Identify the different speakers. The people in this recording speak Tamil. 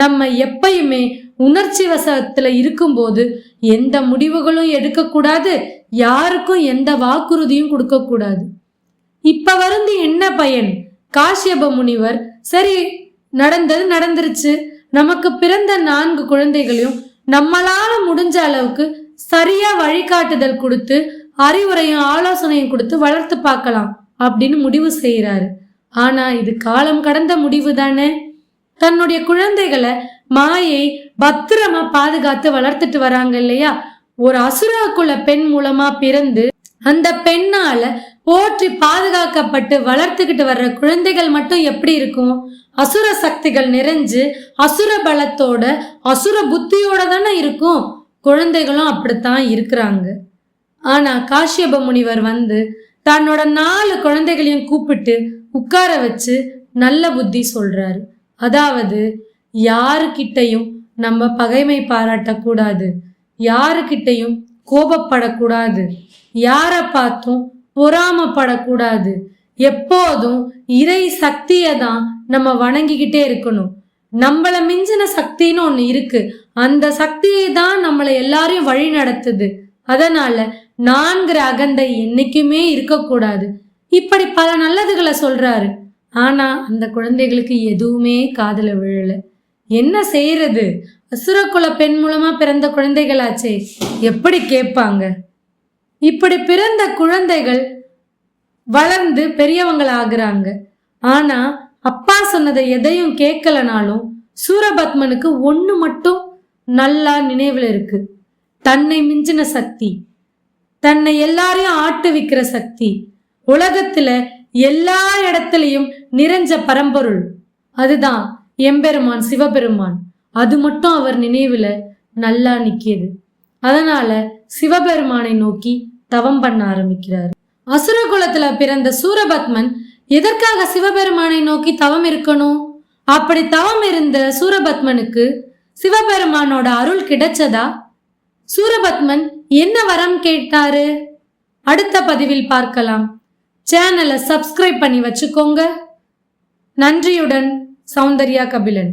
Speaker 1: நம்ம எப்பயுமே உணர்ச்சி வசத்துல இருக்கும்போது எந்த முடிவுகளும் எடுக்கக்கூடாது யாருக்கும் எந்த வாக்குறுதியும் கொடுக்கக்கூடாது. இப்ப வந்து என்ன பயன்? காஷ்யப முனிவர் சரி நடந்தது நடந்துருச்சு. நமக்கு பிறந்த நான்கு குழந்தைகளையும் நம்மளால முடிஞ்ச அளவுக்கு சரியா வழிகாட்டுதல் கொடுத்து அறிவுரையும் ஆலோசனையும் கொடுத்து வளர்த்து பார்க்கலாம் அப்படின்னு முடிவு செய்யறாரு ஆனா இது காலம் கடந்த முடிவு தானே? தன்னுடைய குழந்தைகளை மாயை பத்திரமா பாதுகாத்து வளர்த்துட்டு வராங்க இல்லையா? ஒரு அசுரா குல பெண் மூலமா பிறந்து அந்த பெண்ணால போற்றி பாதுகாக்கப்பட்டு வளர்த்துக்கிட்டு வர்ற குழந்தைகள் மட்டும் எப்படி இருக்கும்? அசுர சக்திகள் நிறைஞ்சு அசுர பலத்தோட அசுர புத்தியோட தானே இருக்கும். குழந்தைகளும் அப்படித்தான் இருக்கிறாங்க. ஆனா காஷ்யப முனிவர் வந்து தன்னோட நாலு குழந்தைகளையும் கூப்பிட்டு உட்கார வச்சு நல்ல புத்தி சொல்றாரு. அதாவது யாருக்கிட்டையும் நம்ம பகைமை பாராட்டக்கூடாது. யாருக்கிட்டையும் கோபப்படக்கூடாது. யாரை பார்த்தும் பொறாமப்படக்கூடாது. எப்போதும் இறை சக்தியை தான் நம்ம வணங்கிக்கிட்டே இருக்கணும். நம்மளை மிஞ்சின சக்தின்னு ஒன்று இருக்கு. அந்த சக்தியை தான் நம்மளை எல்லாரையும் வழி நடத்துது. அதனால நான்கிற அகந்தை என்னைக்குமே இருக்கக்கூடாது. இப்படி பல நல்லதுகளை சொல்றாரு. ஆனா அந்த குழந்தைகளுக்கு எதுவுமே காதில் விழல. என்ன செய்யறது அசுரக்குல பெண் மூலமா பிறந்த குழந்தைகளாச்சே. எப்படி கேட்பாங்க? இப்படி பிறந்த குழந்தைகள் வளர்ந்து பெரியவங்கள ஆகுறாங்க ஆனா அப்பா சொன்னதை எதையும் கேட்கலனாலும் சூரபத்மனுக்கு ஒண்ணு மட்டும் நல்லா நினைவுல இருக்கு. தன்னை மிஞ்சின சக்தி. தன்னை எல்லாரையும் ஆட்டுவிக்கிற சக்தி. உலகத்துல எல்லா இடத்துலயும் நிறைஞ்ச பரம்பொருள். அதுதான் எம்பெருமான் சிவபெருமான். அது மட்டும் அவர் நினைவுல நல்லா நிக்கிது. அதனால சிவபெருமானை நோக்கி தவம் பண்ண ஆரம்பிக்கிறார். அசுரகுலத்துல பிறந்த சூரபத்மன் எதற்காக சிவபெருமானை நோக்கி தவம் இருக்கணும்? அப்படி தவம் இருந்த சூரபத்மனுக்கு சிவபெருமானோட அருள் கிடைச்சதா? சூரபத்மன் என்ன வரம் கேட்டாரு? அடுத்த பதிவில் பார்க்கலாம். சேனலை சப்ஸ்கிரைப் பண்ணி வச்சுக்கோங்க. நன்றியுடன் சௌந்தர்யா கபிலன்.